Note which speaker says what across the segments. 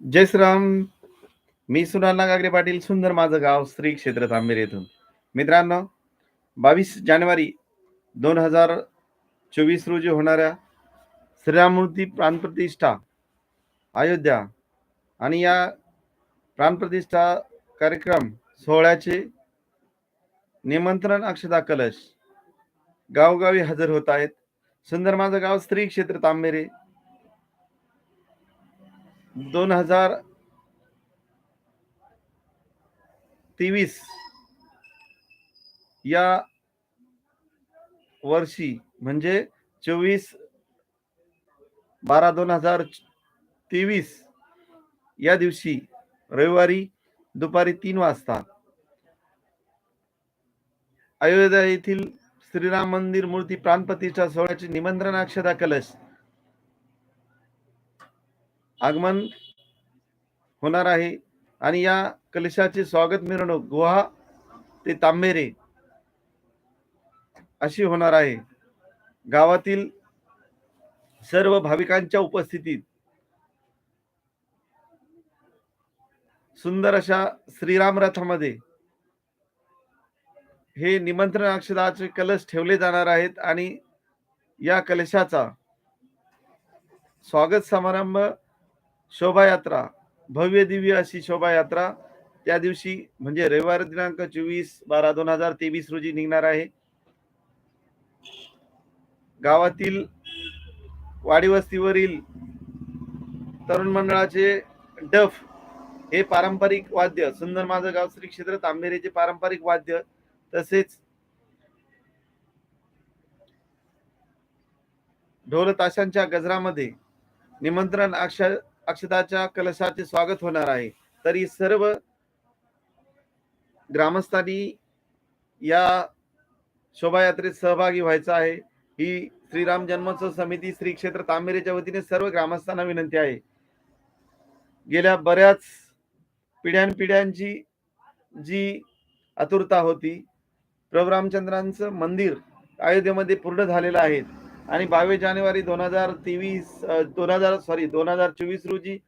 Speaker 1: जय श्रीराम. मी सुनाल नागागरे पाटील सुंदर माझं गाव श्री क्षेत्र तांबेर येथून. मित्रांनो बावीस जानेवारी दोन हजार चोवीस रोजी होणाऱ्या श्रीराममूर्ती प्राणप्रतिष्ठा अयोध्या आणि या प्राणप्रतिष्ठा कार्यक्रम सोहळ्याचे निमंत्रण अक्षता कलश गावोगावी हजर होत आहेत. सुंदर माझं गाव स्त्री क्षेत्र तांबेरे. दोन हजार तेवीस या वर्षी म्हणजे चोवीस बारा दोन हजार तेवीस या दिवशी रविवारी दुपारी तीन वाजता अयोध्या येथील श्रीराम मंदिर मूर्ती प्राणपतीच्या सोहळ्याची निमंत्रण अक्षदा कलश आगमन होणार आहे. आणि या कलशाचे स्वागत मिरवणूक गुहा ते तांबेरे अशी होणार आहे. गावातील सर्व भाविकांच्या उपस्थितीत सुंदर अशा श्रीराम रथामध्ये हे निमंत्रण अक्षराचे कलश ठेवले जाणार आहेत. आणि या कलशाचा स्वागत समारंभ शोभायात्रा भव्य दिव्य अशी शोभायात्रा. त्या दिवशी म्हणजे रविवार दिनांक चोवीस बारा दोन हजार तेवीस रोजी निघणार आहे. गावातील वाडी वस्तीवरील तरुण मंडळाचे डफ हे पारंपरिक वाद्य सुंदर माझं गाव श्री क्षेत्र तांबेरेचे पारंपरिक वाद्य तसेच ढोल ताशांच्या गजरामध्ये निमंत्रण अक्षर अक्षताच्या कलशाचे स्वागत होणार आहे. तरी सर्व ग्रामस्थांनी या शोभायात्रेत सहभागी व्हायचं आहे. ही श्रीराम जन्मोत्सव समिती श्री क्षेत्र तांबेरेच्या वतीने सर्व ग्रामस्थांना विनंती आहे. गेल्या बऱ्याच पिढ्यानपिढ्यांची जी आतुरता होती प्रभू रामचंद्रांचं मंदिर अयोध्येमध्ये पूर्ण झालेलं आहे. आणि बावीस जानेवारी दोन हजार तेवीस दोन हजार सॉरी दोन हजार चोवीस रोजी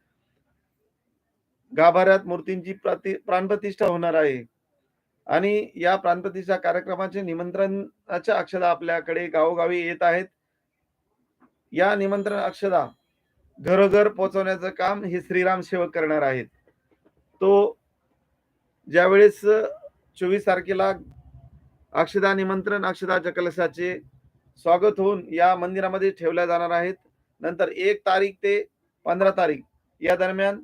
Speaker 1: गाभाऱ्यात मूर्तींची प्रति प्राणप्रतिष्ठा होणार आहे. आणि या प्राणप्रतिष्ठा कार्यक्रमाचे निमंत्रणाच्या अक्षदा आपल्याकडे गावोगावी येत आहेत. या निमंत्रण अक्षदा घरोघर पोहोचवण्याचं काम हे श्रीराम सेवक करणार आहेत. तो ज्यावेळेस चोवीस तारखेला अक्षदा निमंत्रण अक्षदा कलशाचे स्वागत होऊन या मंदिरामध्ये ठेवल्या जाणार आहेत. नंतर एक तारीख ते पंधरा तारीख या दरम्यान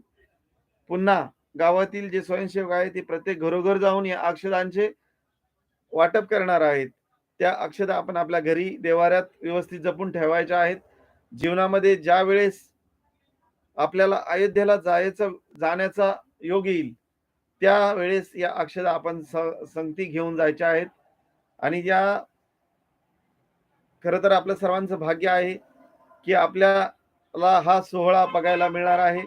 Speaker 1: पुन्हा गावातील जे स्वयंसेवक आहेत ते प्रत्येक घरोघर जाऊन या अक्षदांचे वाटप करणार आहेत. त्या अक्षदा आपण आपल्या घरी देवाऱ्यात व्यवस्थित जपून ठेवायच्या आहेत. जीवनामध्ये ज्या वेळेस आपल्याला अयोध्येला जायचं जाण्याचा योग येईल त्यावेळेस या अक्षदा आपण संगती घेऊन जायच्या आहेत. आणि या खर तर आपलं सर्वांचं भाग्य आहे की आपल्याला हा सोहळा बघायला मिळणार आहे.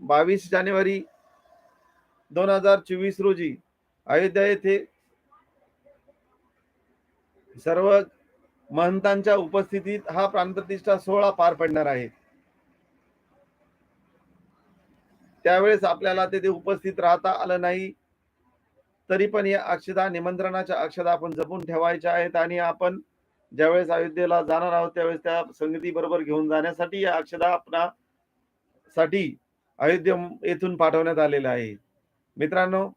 Speaker 1: बावीस जानेवारी दोन हजार चोवीस रोजी अयोध्या येथे सर्व महंतांच्या उपस्थितीत हा प्राणप्रतिष्ठा सोहळा पार पडणार आहे. त्यावेळेस आपल्याला तेथे उपस्थित राहता आलं नाही तरी पण या अक्षदा निमंत्रणाच्या अक्षदा आपण जपून ठेवायच्या आहेत आणि आपण ज्यावेळेस अयोध्येला जाणार आहोत त्यावेळेस त्या संगती बरोबर घेऊन जाण्यासाठी या अक्षदा आपणा साठी अयोध्या येथून पाठवण्यात आलेला आहे. मित्रांनो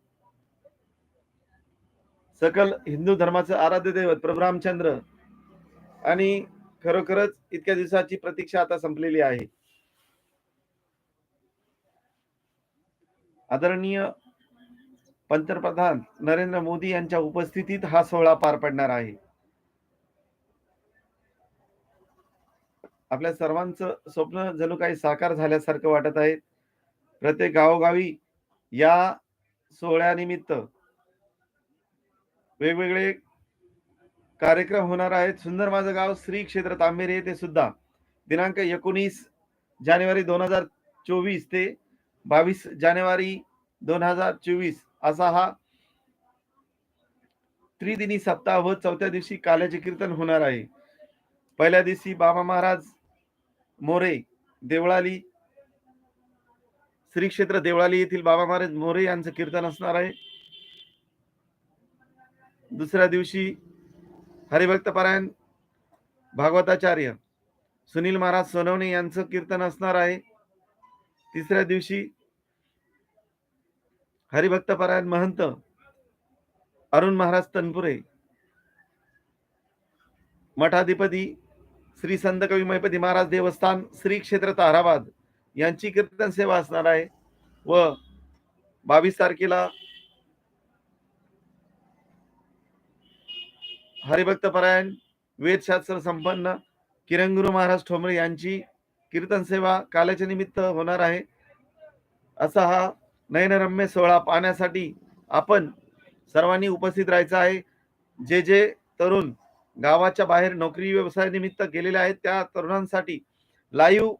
Speaker 1: सकल हिंदू धर्माचं आराध्य दैवत प्रभू रामचंद्र आणि खरोखरच इतक्या दिवसाची प्रतीक्षा आता संपलेली आहे. आदरणीय पंतप्रधान नरेंद्र मोदी यांच्या उपस्थितीत हा सोहळा पार पडणार आहे. आपल्या सर्वांचं स्वप्न जणू काही साकार झाल्यासारखं वाटत आहे. प्रत्येक गावोगावी या सोहळ्यानिमित्त वेगवेगळे कार्यक्रम होणार आहेत. सुंदर माझं गाव श्री क्षेत्र तांबेरे येथे सुद्धा दिनांक एकोणीस जानेवारी दोन हजार चोवीस ते बावीस जानेवारी दोन हजार चोवीस असा हा त्रिदिनी सप्ताह व चौथ्या दिवशी काल्याचे कीर्तन होणार आहे. पहिल्या दिवशी बाबा महाराज मोरे देवळाली श्री क्षेत्र देवळाली येथील बाबा महाराज मोरे यांचं कीर्तन असणार आहे. दुसऱ्या दिवशी हरिभक्त परायण भागवताचार्य सुनील महाराज सोनवणे यांचं कीर्तन असणार आहे. तिसऱ्या दिवशी हरिभक्त परायण महंत अरुण महाराज तनपुरे मठाधिपती श्री संत कवी महिपती महाराज देवस्थान श्री क्षेत्र ताराबाद यांची कीर्तन सेवा असणार आहे. व बावीस तारखेला हरिभक्त परायण वेदशास्त्र संपन्न किरणगुरु महाराज ठोंबरे यांची कीर्तन सेवा काल्याच्या निमित्त होणार आहे. असा हा नयनरम्य सोहळा पाहण्यासाठी आपण सर्वांनी उपस्थित राहायचं आहे. जे जे तरुण गावाच्या बाहेर नोकरी व्यवसाय निमित्त गेलेले आहेत. त्या तरुणांसाठी लाईव्ह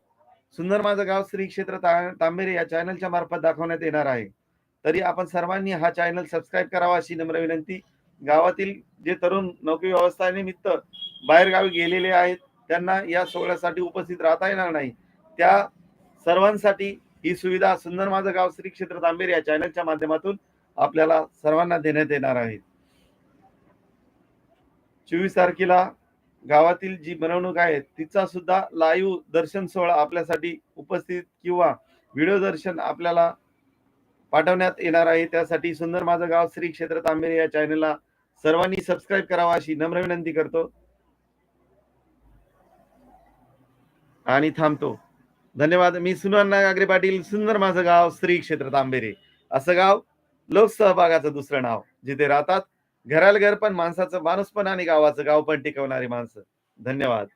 Speaker 1: सुंदर माझं गाव श्री क्षेत्र तांबेरे या चॅनलच्या मार्फत दाखवण्यात येणार आहे. तरी आपण सर्वांनी हा चॅनल सबस्क्राईब करावा अशी नम्र विनंती. गावातील जे तरुण नोकरी व्यवस्थानिमित्त बाहेर गावी गेलेले आहेत त्यांना या सोहळ्यासाठी उपस्थित राहता येणार नाही. त्या सर्वांसाठी ही सुविधा सुंदर माझं गाव श्री क्षेत्र तांबेरे या चॅनलच्या माध्यमातून आपल्याला सर्वांना देण्यात येणार आहे. चोवीस तारखेला गावातील जी मिरवणूक आहे तिचा सुद्धा लाईव्ह दर्शन सोहळा आपल्यासाठी उपस्थित किंवा व्हिडिओ दर्शन आपल्याला पाठवण्यात येणार आहे. त्यासाठी सुंदर माझं गाव श्री क्षेत्र तांबेरे या चॅनलला सर्वांनी सबस्क्राईब करावा अशी नम्र विनंती करतो. आणि थांबतो. धन्यवाद. मी सुनन्ना गागरे पाटील सुंदर माझं गाव श्री क्षेत्र तांबेरे. असं गाव लोकसहभागाचं दुसरं नाव जिथे राहतात घराला घर पण माणसाचं माणूस पण आणि गावाचं गाव पण टिकवणारी माणसं. धन्यवाद.